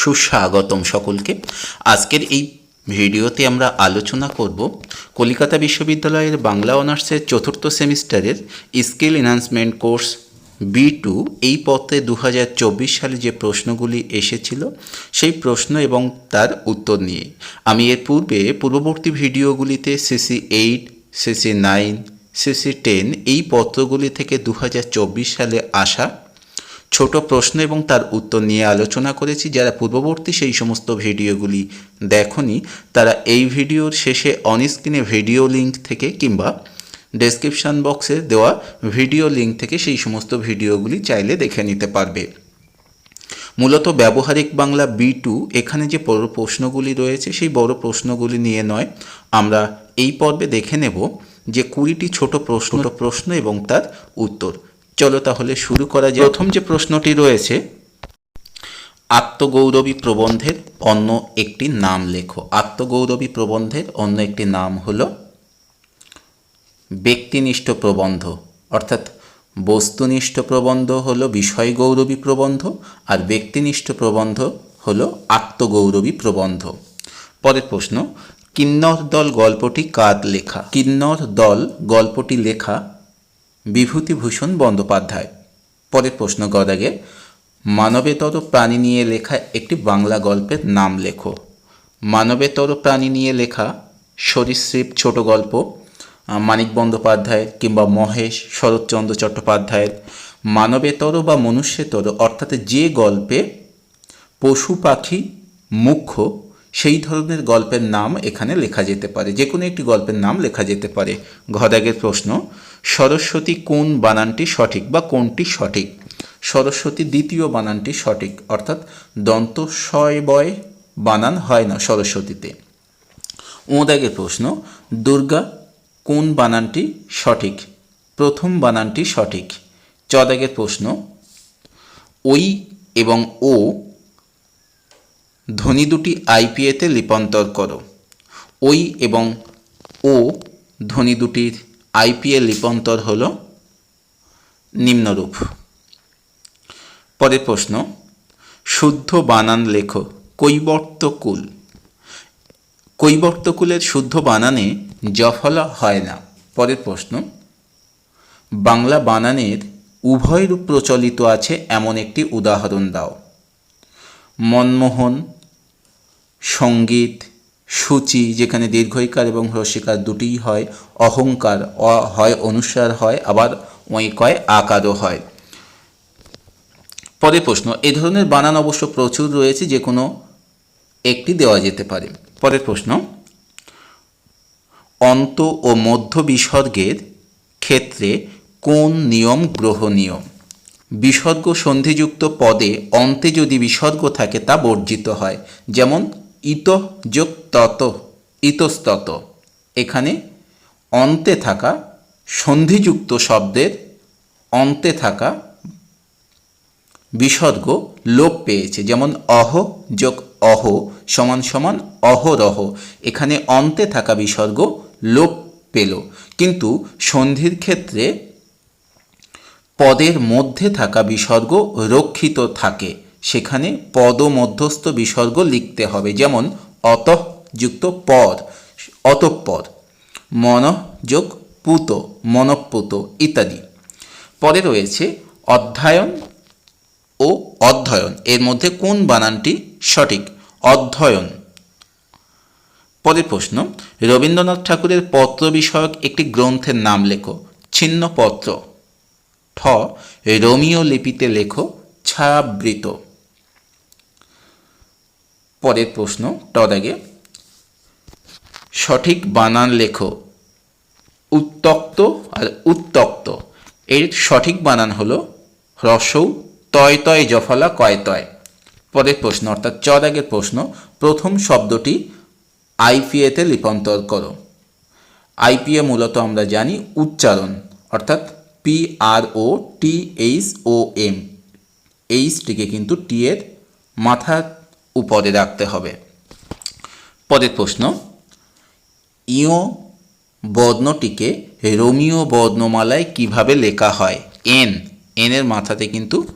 সুস্বাগতম সকলকে। আজকের এই ভিডিওতে আমরা আলোচনা করব কলিকাতা বিশ্ববিদ্যালয়ের বাংলা অনার্সের চতুর্থ সেমিস্টারের skill enhancement course B two এই পথে দু সালে যে প্রশ্নগুলি এসেছিল, সেই প্রশ্ন এবং তার উত্তর নিয়ে। আমি এর পূর্বে পূর্ববর্তী ভিডিওগুলিতে CC eight CC nine CC ten এই পত্রগুলি থেকে দু হাজার চব্বিশ সালে আসা ছোট প্রশ্ন এবং তার উত্তর নিয়ে আলোচনা করেছি। যারা পূর্ববর্তী সেই সমস্ত ভিডিওগুলি দেখনি, তারা এই ভিডিওর শেষে অনস্ক্রিনে ভিডিও লিঙ্ক থেকে কিংবা ডেসক্রিপশান বক্সে দেওয়া ভিডিও লিঙ্ক থেকে সেই সমস্ত ভিডিওগুলি চাইলে দেখে নিতে পারবে। মূলত ব্যবহারিক বাংলা বি টু এখানে যে বড় প্রশ্নগুলি রয়েছে, সেই বড় প্রশ্নগুলি নিয়ে নয়। আমরা এই পর্বে দেখে নেব যে কুড়িটি ছোট প্রশ্ন প্রশ্ন এবং তার উত্তর। চলো তাহলে শুরু করা যায় প্রথম যে প্রশ্নটি রয়েছে, আত্মগৌরবী প্রবন্ধের অন্য একটি নাম লেখো। আত্মগৌরবী প্রবন্ধের অন্য একটি নাম হলো ব্যক্তিনিষ্ঠ প্রবন্ধ। অর্থাৎ বস্তুনিষ্ঠ প্রবন্ধ হলো বিষয় গৌরবী প্রবন্ধ আর ব্যক্তিনিষ্ঠ প্রবন্ধ হলো আত্মগৌরবী প্রবন্ধ। পরের প্রশ্ন, কিন্নর দল গল্পটি কার লেখা? কিন্নর দল গল্পটি লেখা বিভূতিভূষণ বন্দ্যোপাধ্যায়। পরের প্রশ্ন গদাগে মানবেতর প্রাণী নিয়ে লেখা একটি বাংলা গল্পের নাম লেখো। মানবেতর প্রাণী নিয়ে লেখা সরীসৃপ ছোট গল্প, মানিক বন্দ্যোপাধ্যায়ের কিংবা মহেশ শরৎচন্দ্র চট্টোপাধ্যায়ের। মানবেতর বা মনুষ্যতর, অর্থাৎ যে গল্পে পশু পাখি মুখ্য, সেই ধরনের গল্পের নাম এখানে লেখা যেতে পারে। যে কোনো একটি গল্পের নাম লেখা যেতে পারে। ঘদাগের প্রশ্ন সরস্বতী কোন বানানটি সঠিক বা কোনটি সঠিক? সরস্বতী দ্বিতীয় বানানটি সঠিক, অর্থাৎ দন্ত বয় বানান হয় না সরস্বতীতে। ওদাগের প্রশ্ন, দুর্গা কোন বানানটি সঠিক? প্রথম বানানটি সঠিক। চদাগের প্রশ্ন, ওই এবং ও ধ্বনি দুটি আইপিএতে লিপান্তর করো। ওই এবং ও ধ্বনি দুটির আইপিএ লিপান্তর হল নিম্নরূপ। পরের প্রশ্ন, শুদ্ধ বানান লেখো কৈবর্তকুল কৈবর্তকুলের শুদ্ধ বানানে জফলা হয় না। পরের প্রশ্ন, বাংলা বানানের উভয় রূপ প্রচলিত আছে এমন একটি উদাহরণ দাও। মনমোহন, সংগীত সূচি, যেখানে দীর্ঘইকার এবং হ্রস্বীকার দুটিই হয়, অহংকার অ- হয়, অনুসার হয়, আবার ওই কয় আকারও হয়। পরের প্রশ্ন, এ ধরনের বানান অবশ্য প্রচুর রয়েছে, যে কোনো একটি দেওয়া যেতে পারে। পরের প্রশ্ন, অন্ত ও মধ্য বিসর্গের ক্ষেত্রে কোন নিয়ম গ্রহণীয়? বিসর্গ সন্ধিযুক্ত পদে অন্তে যদি বিসর্গ থাকে, তা বর্জিত হয়। যেমন ইত যোগ তত ইতস্তত। এখানে অন্তে থাকা সন্ধিযুক্ত শব্দের অন্তে থাকা বিসর্গ লোপ পেয়েছে, যেমন অহ যোগ অহ সমান সমান অহরহ। এখানে অন্তে থাকা বিসর্গ লোপ পেল। কিন্তু সন্ধির ক্ষেত্রে পদের মধ্যে থাকা বিসর্গ রক্ষিত থাকে। সেখানে পদমধ্যস্থ বিসর্গ লিখতে হবে। যেমন, অতঃ যুক্ত পদ অতঃপদ মন যোগ পুত, মনপুত ইত্যাদি। পরে রয়েছে অধ্যায়ন ও অধ্যয়ন। এর মধ্যে কোন বানানটি সঠিক? অধ্যয়ন। পরের প্রশ্ন, রবীন্দ্রনাথ ঠাকুরের পত্র বিষয়ক একটি গ্রন্থের নাম লেখো। ছিন্নপত্র। ঠ রোমিও লিপিতে লেখো, ছায়াবৃত। পরের প্রশ্ন টদাগে সঠিক বানান লেখো। উত্তক্ত আর উত্তক্ত। এর সঠিক বানান হলো হ্রস্বৌ তয় তয় জফলা, কয় তয়। পরের প্রশ্ন, অর্থাৎ চদাগের প্রশ্ন, প্রথম শব্দটি আইপিএতে লিপান্তর করো। আইপিএ মূলত আমরা জানি উচ্চারণ, অর্থাৎ P R O T H O M. এইচটিকে কিন্তু টি এর মাথার উপরে রাখতে হবে। পরের প্রশ্ন ইও বর্ণটিকে রোমিও বর্ণমালায় কীভাবে লেখা হয়? এন এনের মাথাতে কিন্তু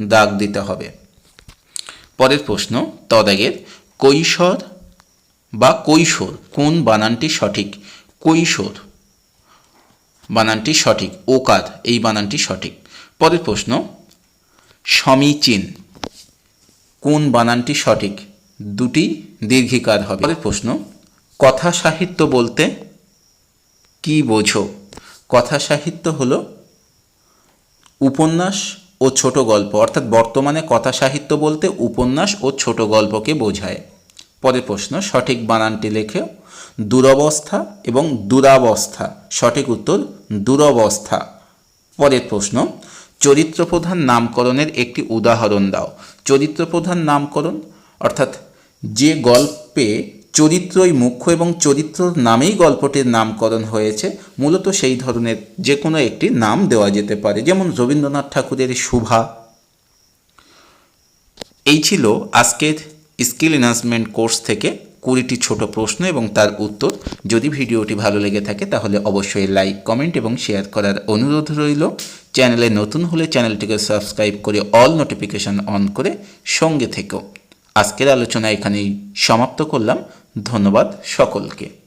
দাগ দিতে হবে। পরের প্রশ্ন, তদাগের কৈশোর বা কৈশোর, কোন বানানটি সঠিক? কৈশোর বানানটি সঠিক ওকার এই বানানটি সঠিক। পরের প্রশ্ন, সমীচীন কোন বানানটি সঠিক? দুটি দীর্ঘিকার হবে। পরের প্রশ্ন, কথা সাহিত্য বলতে কি বোঝো? কথা সাহিত্য হলো উপন্যাস ও ছোট গল্প। অর্থাৎ বর্তমানে কথা সাহিত্য বলতে উপন্যাস ও ছোট গল্পকে বোঝায়। পরের প্রশ্ন, সঠিক বানানটি লেখেও দুরবস্থা এবং দুরাবস্থা। সঠিক উত্তর, দুরবস্থা। পরের প্রশ্ন চরিত্রপ্রধান নামকরণের একটি উদাহরণ দাও। চরিত্রপ্রধান নামকরণ, অর্থাৎ যে গল্পে চরিত্রই মুখ্য এবং চরিত্র নামেই গল্পটির নামকরণ হয়েছে, মূলত সেই ধরনের যে কোনো একটি নাম দেওয়া যেতে পারে। যেমন রবীন্দ্রনাথ ঠাকুরের শুভা এই ছিল আজকের স্কিল এনহান্সমেন্ট কোর্স থেকে কুড়িটি ছোট প্রশ্ন এবং তার উত্তর। যদি ভিডিওটি ভালো লেগে থাকে, তাহলে অবশ্যই লাইক, কমেন্ট এবং শেয়ার করার অনুরোধ রইল। চ্যানেলে নতুন হলে চ্যানেলটিকে সাবস্ক্রাইব করে অল নোটিফিকেশান অন করে সঙ্গে থেকেও আজকের আলোচনা এখানেই সমাপ্ত করলাম। ধন্যবাদ সকলকে।